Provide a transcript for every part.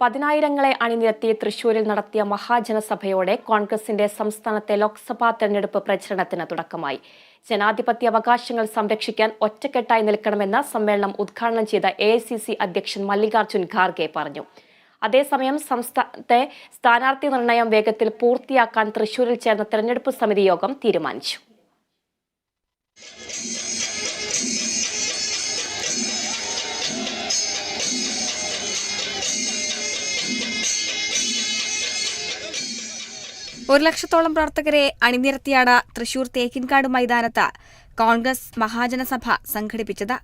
പതിനായിരങ്ങളെ അണിനിരത്തി തൃശൂരിൽ നടത്തിയ മഹാജനസഭയോടെ കോൺഗ്രസിന്റെ സംസ്ഥാനത്തെ ലോക്സഭാ തെരഞ്ഞെടുപ്പ് പ്രചരണത്തിന് തുടക്കമായി. ജനാധിപത്യ അവകാശങ്ങൾ സംരക്ഷിക്കാൻ ഒറ്റക്കെട്ടായി നിൽക്കണമെന്ന് സമ്മേളനം ഉദ്ഘാടനം ചെയ്ത എ അധ്യക്ഷൻ മല്ലികാർജുൻ ഖാർഗെ പറഞ്ഞു. അതേസമയം സംസ്ഥാനത്തെ സ്ഥാനാർത്ഥി നിർണയം വേഗത്തിൽ പൂർത്തിയാക്കാൻ തൃശൂരിൽ ചേർന്ന തെരഞ്ഞെടുപ്പ് സമിതി യോഗം തീരുമാനിച്ചു. ഒരു ലക്ഷത്തോളം പ്രവർത്തകരെ അണിനിരത്തിയാണ് തൃശൂർ തേക്കിൻകാട് മൈതാനത്ത് കോൺഗ്രസ് മഹാജനസഭ സംഘടിപ്പിച്ചത്.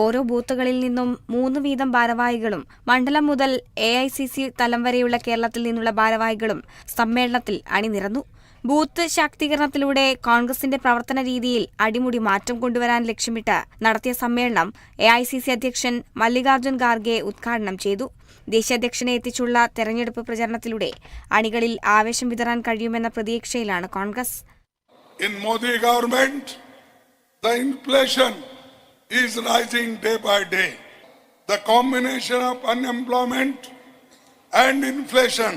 ഓരോ ബൂത്തുകളിൽ നിന്നും മൂന്ന് വീതം ഭാരവാഹികളും മണ്ഡലം മുതൽ എ ഐ സി സി തലം വരെയുള്ള കേരളത്തിൽ നിന്നുള്ള ഭാരവാഹികളും സമ്മേളനത്തിൽ അണിനിരന്നു. ബൂത്ത് ശാക്തീകരണത്തിലൂടെ കോൺഗ്രസിന്റെ പ്രവർത്തന രീതിയിൽ അടിമുടി മാറ്റം കൊണ്ടുവരാൻ ലക്ഷ്യമിട്ട് നടത്തിയ സമ്മേളനം എ ഐ സി സി അധ്യക്ഷൻ മല്ലികാർജുൻ ഖാർഗെ ഉദ്ഘാടനം ചെയ്തു ദേശീയാധ്യക്ഷനെ എത്തിച്ചുള്ള തെരഞ്ഞെടുപ്പ് പ്രചരണത്തിലൂടെ അണികളിൽ ആവേശം വിതറാൻ കഴിയുമെന്ന പ്രതീക്ഷയിലാണ് Congress In Modi government, the inflation is rising day by day. The combination of unemployment and inflation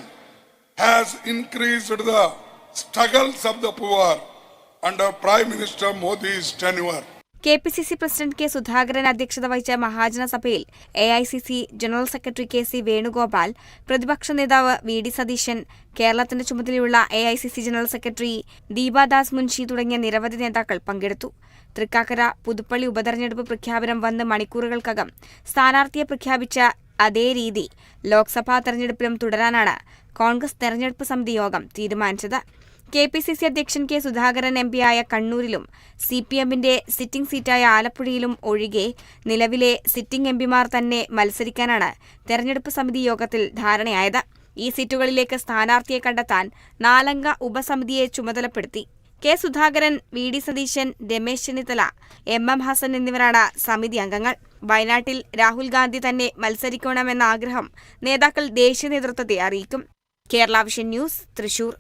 has increased the struggles of the poor under Prime Minister Modi's tenure. K P C C president K Sudhakaran അധ്യക്ഷത വഹിച്ച മഹാജന സഭയിൽ A I C C general secretary K C Venugopal പ്രതിപക്ഷ നേതാവ് V D Satheesan കേരളത്തിന്റെ ചുമതലയുള്ള A I C C general secretary Deepa Das Munshi തുടങ്ങിയ നിരവധി നേതാക്കൾ പങ്കെടുത്തു തൃക്കാക്കര പുതുപ്പള്ളി ഉപതെരഞ്ഞെടുപ്പ് പ്രഖ്യാപനം വന്ന് മണിക്കൂറുകൾക്കകം സ്ഥാനാർത്ഥിയെ പ്രഖ്യാപിച്ച അതേ രീതി ലോക്സഭാ തെരഞ്ഞെടുപ്പിലും തുടരാനാണ് കോൺഗ്രസ് തെരഞ്ഞെടുപ്പ് സമിതി യോഗം തീരുമാനിച്ചത് കെ പി സി സി അധ്യക്ഷൻ കെ സുധാകരൻ എം പിയായ കണ്ണൂരിലും സി പി എമ്മിന്റെ സിറ്റിംഗ് സീറ്റായ ആലപ്പുഴയിലും ഒഴികെ നിലവിലെ സിറ്റിംഗ് എംപിമാർ തന്നെ മത്സരിക്കാനാണ് തെരഞ്ഞെടുപ്പ് സമിതി യോഗത്തിൽ ധാരണയായത്. ഈ സീറ്റുകളിലേക്ക് സ്ഥാനാർത്ഥിയെ കണ്ടെത്താൻ നാലംഗ ഉപസമിതിയെ ചുമതലപ്പെടുത്തി. K Sudhakaran V D Satheesan Ramesh Chennithala M M Hassan എന്നിവരാണ് സമിതി അംഗങ്ങൾ. വയനാട്ടിൽ രാഹുൽ ഗാന്ധി തന്നെ മത്സരിക്കണമെന്ന ആഗ്രഹം നേതാക്കൾ ദേശീയ നേതൃത്വത്തെ അറിയിക്കും. Kerala vision news Thrissur.